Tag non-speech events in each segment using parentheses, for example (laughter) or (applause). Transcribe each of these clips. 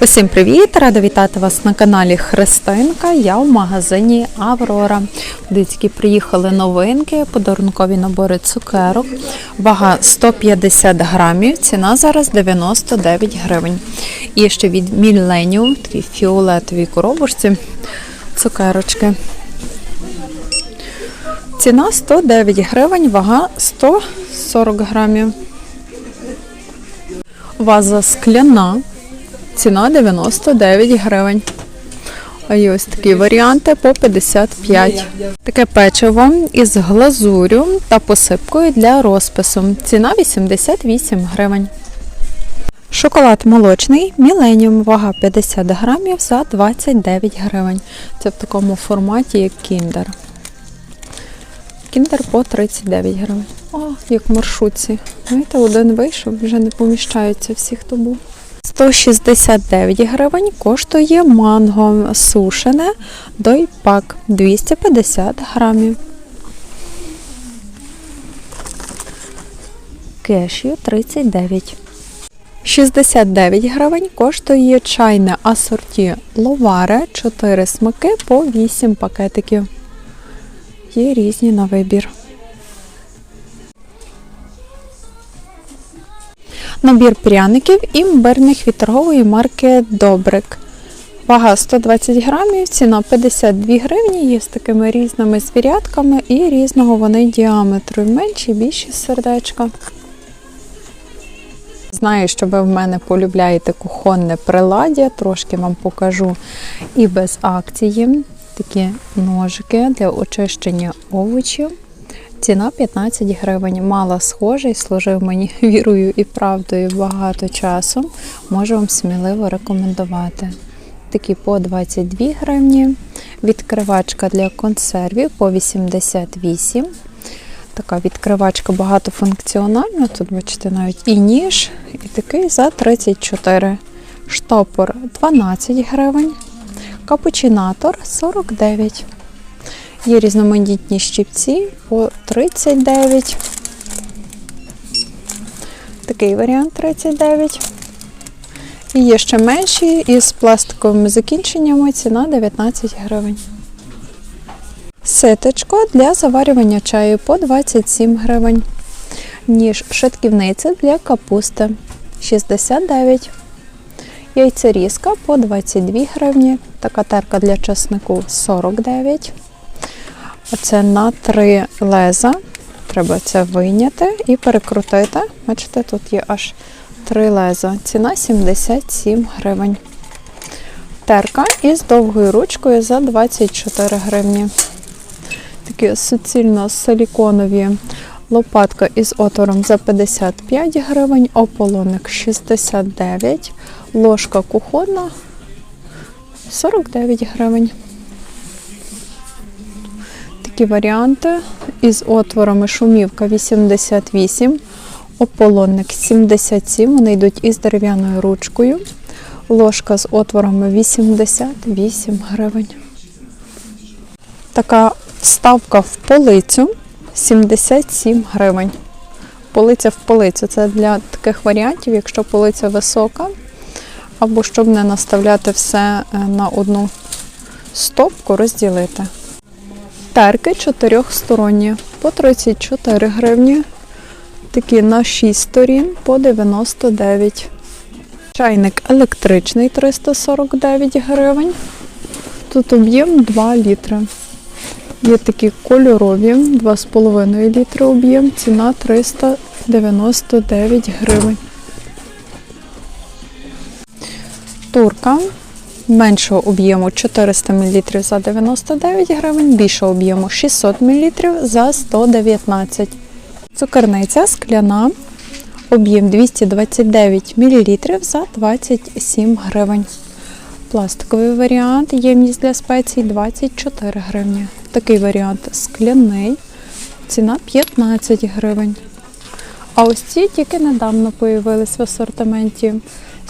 Усім привіт! Рада вітати вас на каналі Христинка. Я в магазині Аврора. Дицькі приїхали новинки, подарункові набори цукерок. Вага 150 грамів, ціна зараз 99 гривень. І ще від Millennium, такі фіолетові коробочці, цукерочки. Ціна 109 гривень, вага 140 грамів. Ваза скляна. Ціна 99 гривень. А є ось такі варіанти по 55. Таке печиво із глазурю та посипкою для розпису. Ціна 88 гривень. Шоколад молочний Millennium, вага 50 грамів за 29 гривень. Це в такому форматі, як кіндер. Кіндер по 39 гривень. О, як маршрутці. Знаєте, один вийшов, вже не поміщаються всі, хто був. 169 гривень коштує манго сушене дойпак 250 грамів. Кешю 39. 69 гривень коштує чайне асорті ловаре 4 смаки по 8 пакетиків. Є різні на вибір. Набір пряників імбирних від торгової марки Добрик. Вага 120 грамів, ціна 52 гривні, є з такими різними звірятками і різного вони діаметру. Менші, більші сердечка. Знаю, що ви в мене полюбляєте кухонне приладдя, трошки вам покажу і без акції. Такі ножики для очищення овочів. Ціна 15 гривень. Мала схожий, служив мені (laughs) вірою і правдою багато часу. Можу вам сміливо рекомендувати. Такі по 22 гривні. Відкривачка для консервів по 88. Така відкривачка багатофункціональна. Тут, бачите, навіть і ніж, і такий за 34. Штопор 12 гривень. Капучинатор 49. Є різноманітні щипці по 39. Такий варіант 39. І є ще менші із пластиковими закінченнями. Ціна 19 гривень. Ситочко для заварювання чаю по 27 гривень. Ніж шатківниця для капусти 69. Яйцерізка по 22 гривні. Така терка для часнику 49. Оце на три леза. Треба це вийняти і перекрутити. Бачите, тут є аж три леза. Ціна 77 гривень. Терка із довгою ручкою за 24 гривні. Такі суцільно силіконові лопатка із отвором за 55 гривень, ополоник 69, ложка кухонна 49 гривень такі варіанти із отворами шумівка 88, ополонник 77, вони йдуть із дерев'яною ручкою. Ложка з отворами 88 гривень. Така вставка в полицю 77 гривень. Полиця в полицю це для таких варіантів, якщо полиця висока, або щоб не наставляти все на одну стопку, розділити. Терки чотирьохсторонні по 34 гривні. Такі на 6 сторін по 99. Чайник електричний 349 гривень. Тут об'єм 2 літри. Є такі кольорові, 2,5 літри об'єм, ціна 399 гривень. Турка меншого об'єму 400 мл за 99 гривень, більшого об'єму 600 мл за 119 Цукерниця скляна, об'єм 229 мл за 27 гривень. Пластиковий варіант, ємність для спецій 24 гривні. Такий варіант скляний, ціна 15 гривень. А ось ці тільки недавно появились в асортименті.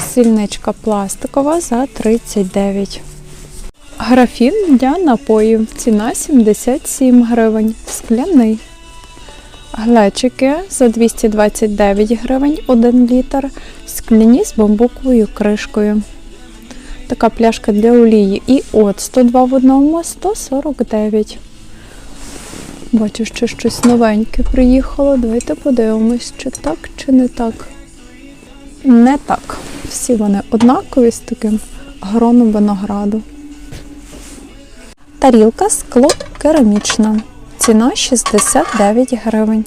Сільничка пластикова за 39. Графін для напоїв. Ціна 77 гривень. Скляний. Глечики за 229 гривень 1 літр. Скляні з бамбуковою кришкою. Така пляшка для олії. І от 102 в одному, 149. Бачу, що щось новеньке приїхало. Давайте подивимось, чи так, чи не так. Не так. Всі вони однакові з таким гроном винограду. Тарілка скло керамічна. Ціна 69 гривень.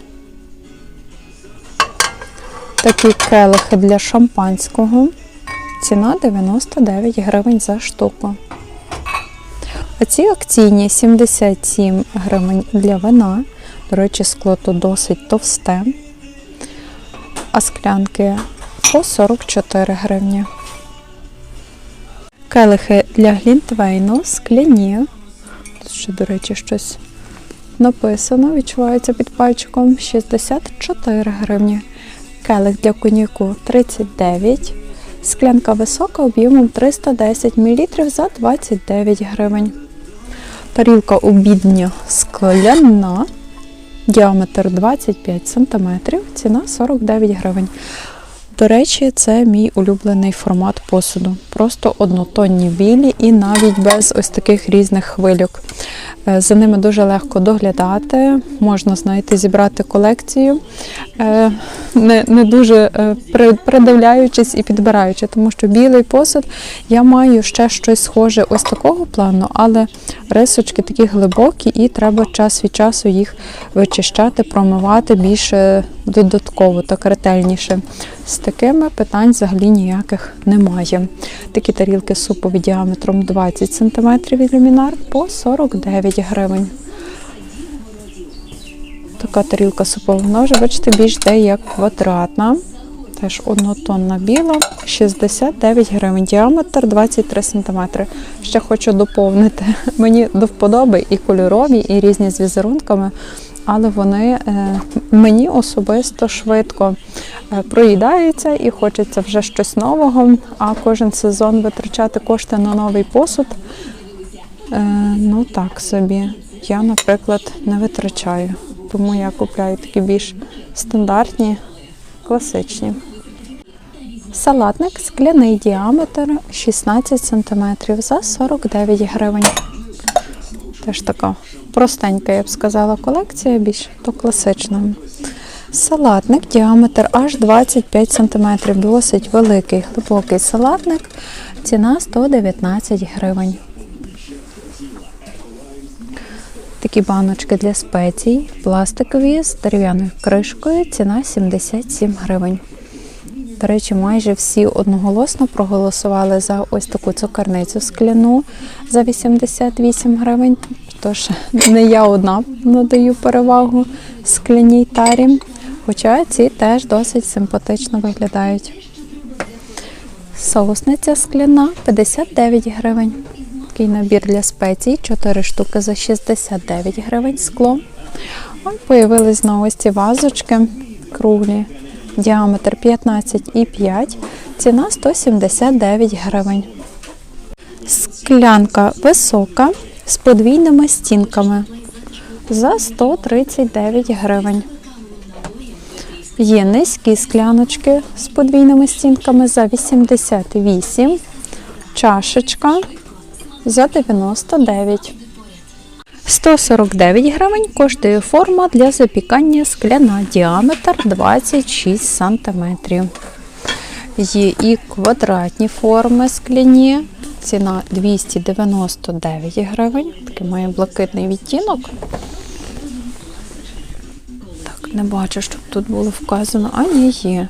Такі келихи для шампанського. Ціна 99 гривень за штуку. А ці акційні 77 гривень для вина. До речі, скло тут досить товсте. А склянки по 44 гривні. Келихи для глінтвейну скляні. Тут ще, до речі, щось написано, відчувається під пальчиком 64 гривні. Келих для коньяку 39. Склянка висока об'ємом 310 мл за 29 гривень. Тарілка обідня скляна. Діаметр 25 см, ціна 49 гривень. До речі, це мій улюблений формат посуду. Просто однотонні білі і навіть без ось таких різних хвильок. Е, За ними дуже легко доглядати, можна знаєте, зібрати колекцію, е, не, не дуже е, придивляючись і підбираючи, тому що білий посуд я маю ще щось схоже ось такого плану, але рисочки такі глибокі, і треба час від часу їх вичищати, промивати більше додатково, так ретельніше. Такими питань взагалі ніяких немає. Такі тарілки супові діаметром 20 см ілюмінар по 49 гривень. Така тарілка супова. Вона вже, бачите, більш де як квадратна. Теж однотонна біла, 69 гривень, діаметр 23 см. Ще хочу доповнити. (laughs) Мені до вподоби і кольорові, і різні з візерунками, але вони е, мені особисто швидко е, проїдаються і хочеться вже щось нового. А кожен сезон витрачати кошти на новий посуд. Е, ну так собі. Я, наприклад, не витрачаю, тому я купляю такі більш стандартні, класичні. Салатник скляний діаметр 16 см за 49 гривень. Теж така простенька, я б сказала, колекція, більш то класична. Салатник діаметр аж 25 см, досить великий, глибокий салатник. Ціна 119 гривень. Такі баночки для спецій, пластикові з дерев'яною кришкою. Ціна 77 гривень. До речі, майже всі одноголосно проголосували за ось таку цукерницю скляну за 88 гривень. Тож не я одна надаю перевагу скляній тарі. Хоча ці теж досить симпатично виглядають. Соусниця скляна 59 гривень. Такий набір для спецій, 4 штуки за 69 гривень скло. Ось появились знову ось ці вазочки круглі, діаметр 15,5, ціна 179 гривень. Склянка висока з подвійними стінками за 139 гривень. Є низькі скляночки з подвійними стінками за 88, чашечка за 99. 149 гривень коштує форма для запікання скляна, діаметр 26 см. Є і квадратні форми скляні, ціна 299 гривень. Такий має блакитний відтінок. Так, не бачу, щоб тут було вказано. А ні, є.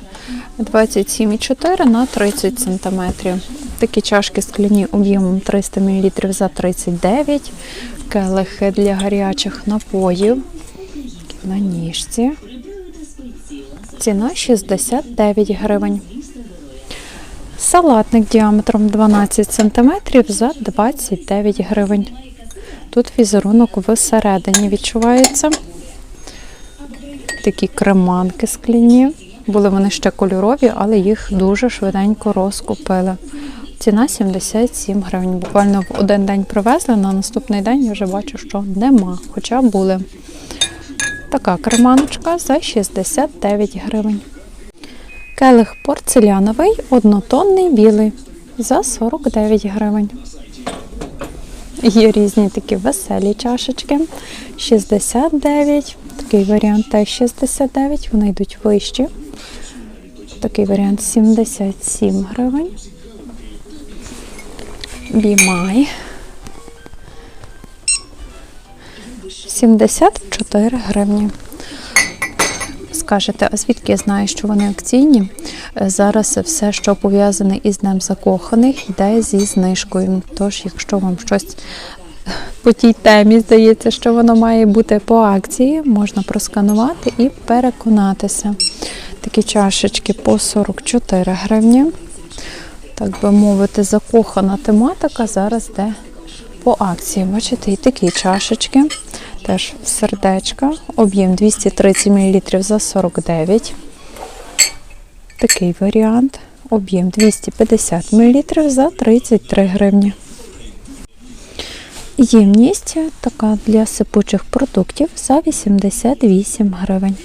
27,4 на 30 см. Такі чашки скляні об'ємом 300 мл за 39 келихи для гарячих напоїв. На ніжці. Ціна 69 гривень. Салатник діаметром 12 см за 29 гривень. Тут візерунок всередині відчувається. Такі креманки скляні. Були вони ще кольорові, але їх дуже швиденько розкупили. Ціна 77 гривень. Буквально в один день привезли, на наступний день я вже бачу, що нема, хоча були. Така креманочка за 69 гривень. Келих порцеляновий, однотонний білий за 49 гривень. Є різні такі веселі чашечки. 69. Такий варіант теж 69. Вони йдуть вищі. Такий варіант 77 гривень. Бімай. 74 гривні. Скажете, а звідки я знаю, що вони акційні? Е, Зараз все, що пов'язане із Днем закоханих, йде зі знижкою. Тож, якщо вам щось по тій темі здається, що воно має бути по акції, можна просканувати і переконатися. Такі чашечки по 44 гривні. Так би мовити, закохана тематика зараз йде по акції. Бачите, і такі чашечки. Теж сердечка, об'єм 230 мл за 49. Такий варіант. Об'єм 250 мл за 33 гривні. Ємність така для сипучих продуктів за 88 гривень.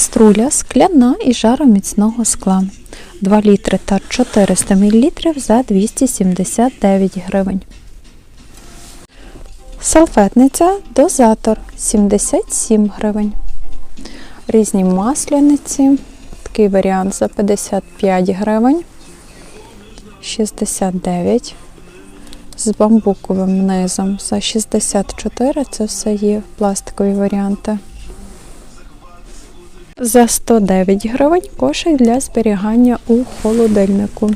Каструля скляна і жароміцного скла. 2 літри та 400 мл за 279 гривень. Салфетниця дозатор 77 гривень. Різні масляниці. Такий варіант за 55 гривень. 69. З бамбуковим низом за 64. Це все є пластикові варіанти. За 109 гривень кошик для зберігання у холодильнику.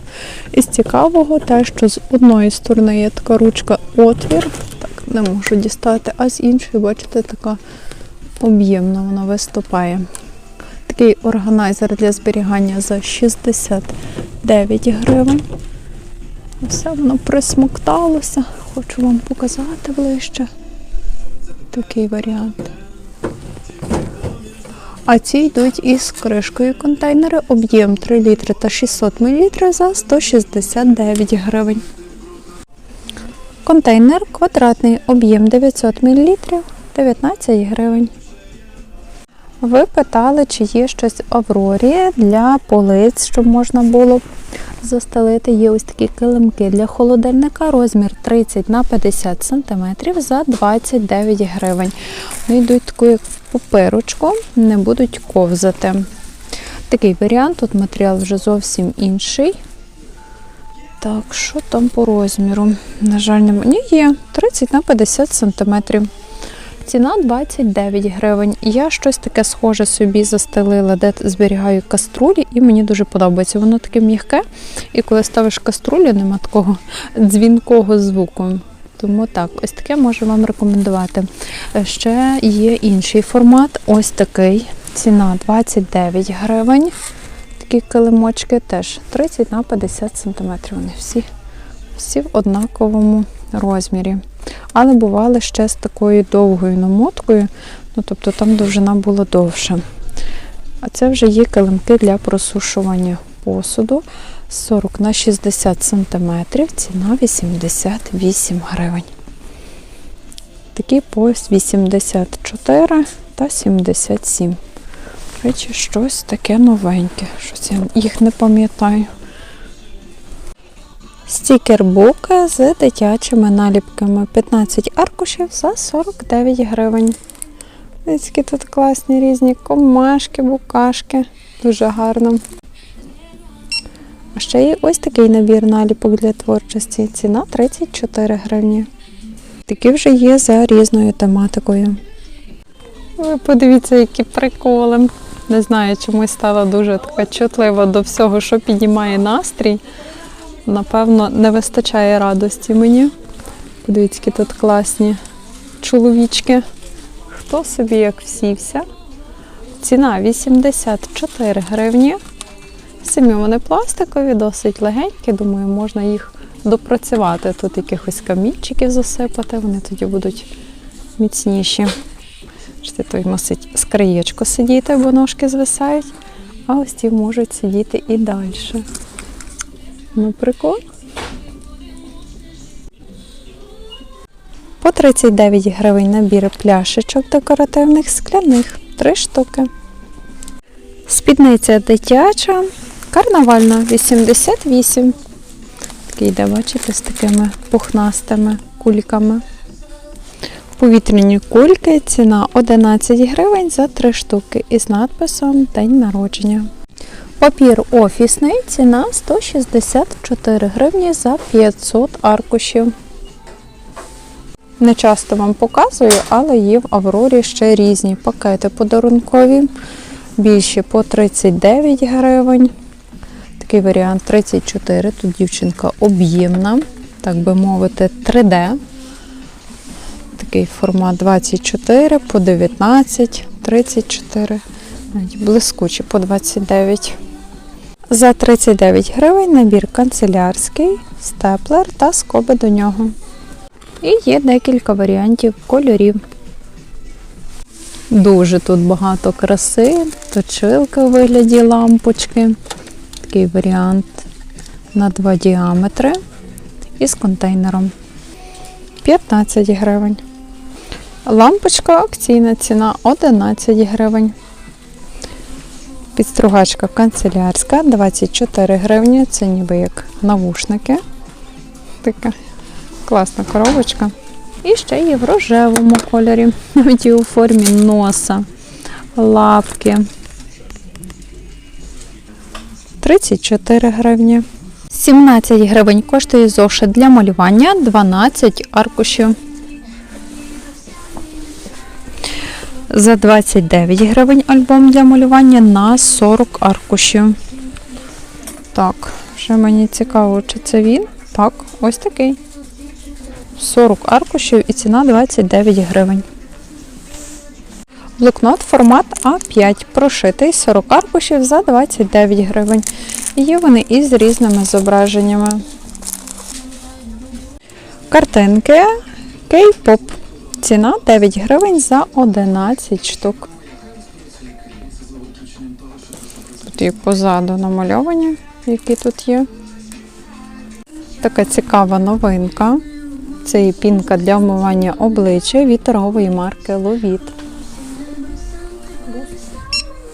Із цікавого те, що з одної сторони є така ручка отвір, так не можу дістати, а з іншої, бачите, така об'ємна вона виступає. Такий органайзер для зберігання за 69 гривень. Все воно присмокталося. Хочу вам показати ближче. Такий варіант. А ці йдуть із кришкою контейнери, об'єм 3 літри та 600 мл за 169 гривень. Контейнер квадратний, об'єм 900 мл 19 гривень. Ви питали, чи є щось в Аврорі для полиць, щоб можна було застелити. Є ось такі килимки для холодильника, розмір 30 на 50 см за 29 гривень. Вони йдуть таку, як в пупирочку, не будуть ковзати. Такий варіант, тут матеріал вже зовсім інший. Так, що там по розміру? На жаль, немає. Ні, є 30 на 50 см. Ціна 29 гривень. Я щось таке схоже собі застелила, де зберігаю каструлі, і мені дуже подобається. Воно таке м'яке, і коли ставиш каструлю, нема такого дзвінкого звуку. Тому так, ось таке можу вам рекомендувати. Ще є інший формат, ось такий. Ціна 29 гривень. Такі килимочки теж 30 на 50 см. Вони всі, всі в однаковому розмірі. Але бували ще з такою довгою намоткою, ну тобто там довжина була довша. А це вже є килимки для просушування посуду 40 на 60 см, ціна 88 гривень. Такі по 84 та 77. До речі, щось таке новеньке. Щось я їх не пам'ятаю. Стікербук з дитячими наліпками 15 аркушів за 49 гривень. Ось які тут класні різні комашки, букашки. Дуже гарно. А ще є ось такий набір наліпок для творчості. Ціна 34 гривні. Такі вже є за різною тематикою. Ви подивіться, які приколи. Не знаю, чомусь стала дуже така чутлива до всього, що піднімає настрій. Напевно, не вистачає радості мені. Подивіться, які тут класні чоловічки. Хто собі як всівся. Ціна 84 гривні. Самі вони пластикові, досить легенькі. Думаю, можна їх допрацювати. Тут якихось камінчиків засипати, вони тоді будуть міцніші. Той мусить з краєчку сидіти, бо ножки звисають, а ось ті можуть сидіти і далі. Ну, прикол. По 39 гривень набір пляшечок декоративних скляних. Три штуки. Спідниця дитяча, Карнавальна 88. Такий йде, бачите, з такими пухнастими кульками. Повітряні кульки, ціна 11 гривень за 3 штуки із надписом День народження. Папір офісний, ціна 164 гривні за 500 аркушів. Не часто вам показую, але є в Аврорі ще різні пакети подарункові. Більші по 39 гривень. Такий варіант 34. Тут дівчинка об'ємна, так би мовити, 3D. Такий формат 24 по 19, 34, навіть блискучі по 29. За 39 гривень набір канцелярський, степлер та скоби до нього. І є декілька варіантів кольорів. Дуже тут багато краси, точилки у вигляді лампочки. Такий варіант на два діаметри і з контейнером. 15 гривень. Лампочка акційна ціна 11 гривень. Підстругачка канцелярська 24 гривні. Це ніби як навушники. Така класна коробочка. І ще є в рожевому кольорі, (laughs) навіть і у формі носа, лапки. 34 гривні. 17 гривень коштує зошит для малювання 12 аркушів. За 29 гривень альбом для малювання на 40 аркушів. Так, вже мені цікаво, чи це він. Так, ось такий. 40 аркушів і ціна 29 гривень. Блокнот формат А5 прошитий 40 аркушів за 29 гривень. Є вони із різними зображеннями. Картинки Кей-поп. Ціна 9 гривень за 11 штук. Тут і позаду намальовані, які тут є. Така цікава новинка. Це і пінка для вмивання обличчя від торгової марки Ловіт.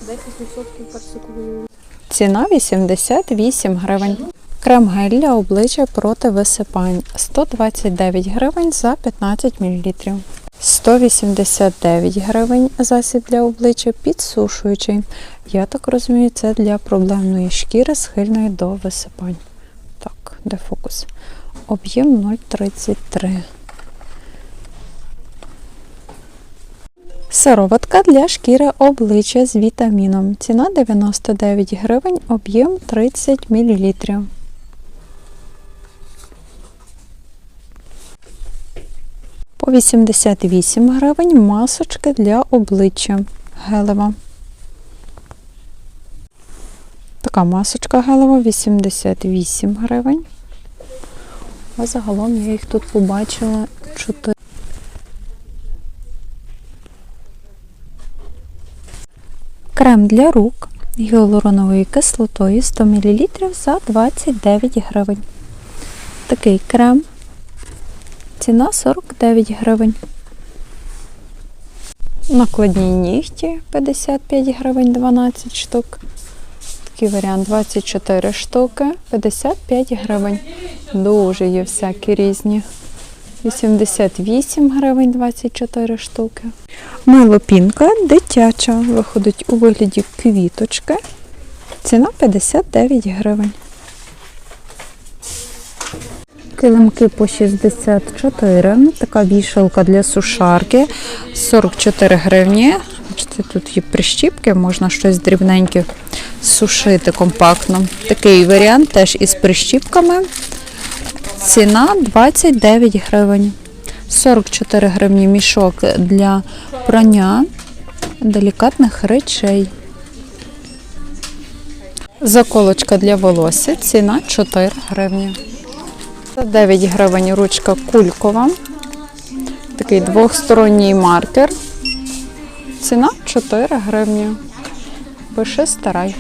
10% Ціна 88 гривень. Крем гель для обличчя проти висипань 129 гривень за 15 мл. 189 гривень засіб для обличчя підсушуючий. Я так розумію, це для проблемної шкіри, схильної до висипань. Так, де фокус? Об'єм 0,33. Сироватка для шкіри обличчя з вітаміном. Ціна 99 гривень, об'єм 30 мл. 88 гривень масочки для обличчя гелева. Така масочка гелева 88 гривень. А загалом я їх тут побачила 4. Крем для рук гіалуроновою кислотою 100 мл за 29 гривень. Такий крем. Ціна 49 гривень. Накладні нігті 55 гривень 12 штук. Такий варіант 24 штуки, 55 гривень. Дуже є всякі різні. 88 гривень 24 штуки. Милопінка дитяча. Виходить у вигляді квіточки. Ціна 59 гривень. Килимки по 64. Така вішалка для сушарки 44 гривні. Бачите, тут є прищіпки, можна щось дрібненьке сушити компактно. Такий варіант теж із прищіпками. Ціна 29 гривень. 44 гривні мішок для прання делікатних речей. Заколочка для волосся. Ціна 4 гривні. За 9 гривень ручка кулькова. Такий двохсторонній маркер. Ціна 4 гривні. Пиши старай.